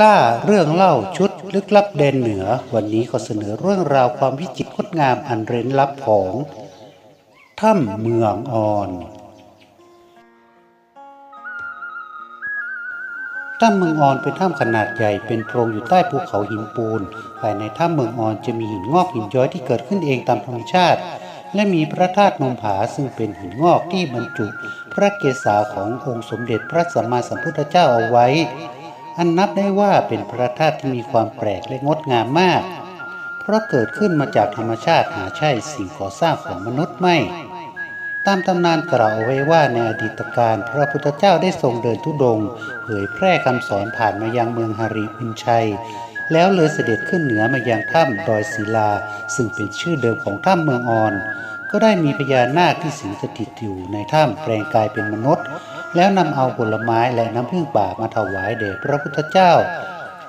ล่าเรื่องเล่าชุดลึกลับแดนเหนือ วันนี้ก็เสนอเรื่องราวความวิจิตรงดงามอันเร้นลับของถ้ำเมืองอ่อนถ้ำเมืองอ่อนเป็นถ้ำขนาดใหญ่เป็นโพรงอยู่ใต้ภูเขาหินปูน ภายในถ้ำเมืองอ่อนจะมีหินงอกหินย้อยที่เกิดขึ้นเองตามธรรมชาติ และมีพระธาตุนมผาซึ่งเป็นหินงอกที่บรรจุ พระเกศาขององค์สมเด็จพระสัมมาสัมพุทธเจ้าเอาไว้ อันนับได้ว่าเป็นพระธาตุที่มีความแปลกและงดงามมาก เพราะเกิดขึ้นมาจากธรรมชาติหาใช่สิ่งก่อสร้างของมนุษย์ไม่ ตามตำนานกล่าวเอาไว้ว่าในอดีตการพระพุทธเจ้าได้ทรงเดินทุดงเผยแพร่คำสอนผ่านมายังเมืองหาริบุญชัย แล้วเลยเสด็จขึ้นเหนือมายังถ้ำดอยศิลา ซึ่งเป็นชื่อเดิมของถ้ำเมืองออน ก็ได้มีพญานาคที่สิงสถิตอยู่ในถ้ำแปลงกายเป็นมนุษย์ แล้วนำเอาผลไม้และน้ำผึ้งป่ามาถวายแด่พระพุทธเจ้า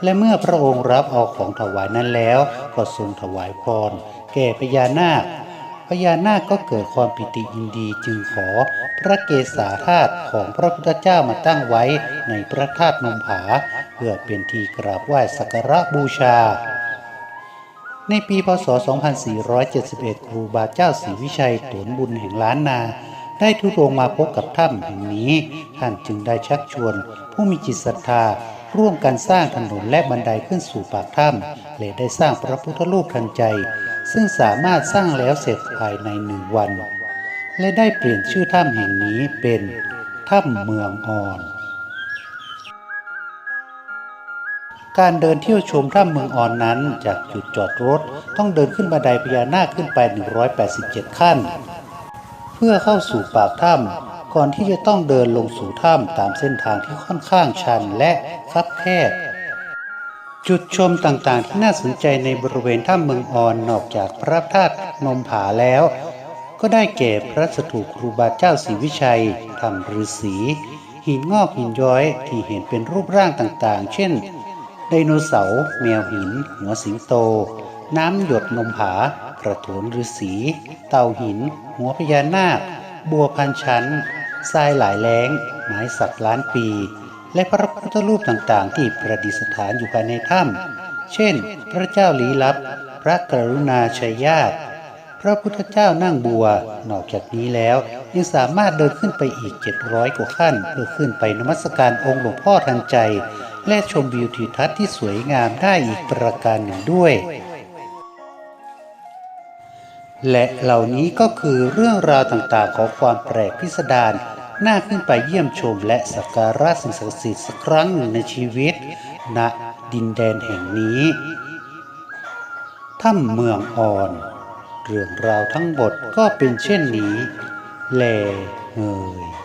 และเมื่อพระองค์รับเอาของถวายนั้นแล้ว ก็ทรงถวายพร แก่พญานาค พญานาคก็เกิดความปิติยินดีจึงขอพระเกศาธาตุของพระพุทธเจ้ามาตั้งไว้ในพระธาตุนมผา เพื่อเป็นที่กราบไหว้สักการะบูชา ในปีพศ 2471 ครูบาเจ้าศรีวิชัยตวนบุญแห่งล้านนา ได้ทุดงมาพบกับถ้ำแห่งนี้ ท่านจึงได้ชักชวน ผู้มีจิตศรัทธา ร่วมกันสร้างถนนและบันไดขึ้นสู่ปากถ้ำและได้สร้างพระพุทธรูปทันใจ ซึ่งสามารถสร้างแล้วเสร็จภายในหนึ่งวัน และได้เปลี่ยนชื่อถ้ำแห่งนี้เป็นถ้ำเมืองอ่อน การเดินเที่ยวชมถ้ำเมืองอ่อนนั้นจากจุดจอดรถ ต้องเดินขึ้นบันไดพญานาคขึ้นไป 187 ขั้น เพื่อเข้าสู่ปากถ้ำก่อนที่จะต้องเดินลงสู่ถ้ำตามเส้นทางที่ค่อนข้างชันและคับแคบจุดชมต่างๆที่น่าสนใจในบริเวณถ้ำเมืองออนนอกจากพระธาตุนมผาแล้ว ก็ได้แก่พระสถูปครูบาเจ้าศรีวิชัยถ้ำฤาษีหินงอกหินย้อยที่เห็นเป็นรูปร่างต่างๆ เช่น ไดโนเสาร์แมวหิน หัวสิงโต น้ำหยดนมผา กระโถนฤาษี เต่าหิน หัวพญานาค บัวพันชั้น ทรายหลายแล้งไม้สักล้านปี และพระพุทธรูปต่างๆ ที่ประดิษฐานอยู่ภายในถ้ำ เช่น พระเจ้าลี้ลับ พระกรุณาชัยญาติพระพุทธเจ้านั่งบัวนอกจากนี้แล้ว ยังสามารถเดินขึ้นไปอีก 700 กว่าขั้น เพื่อขึ้นไปนมัสการองค์หลวงพ่อทันใจ และชมวิวทิวทัศน์ที่สวยงามได้อีกประการหนึ่งด้วย และเหล่านี้ก็คือเรื่องราวต่างๆของความแปลกพิสดารน่าขึ้นไปเยี่ยมชมและสักการะสิ่งศักดิ์สิทธิ์สักครั้งหนึ่งในชีวิต ณดินแดนแห่งนี้ถ้ำเมืองอ่อน เรื่องราวทั้งหมดก็เป็นเช่นนี้ แลเฮย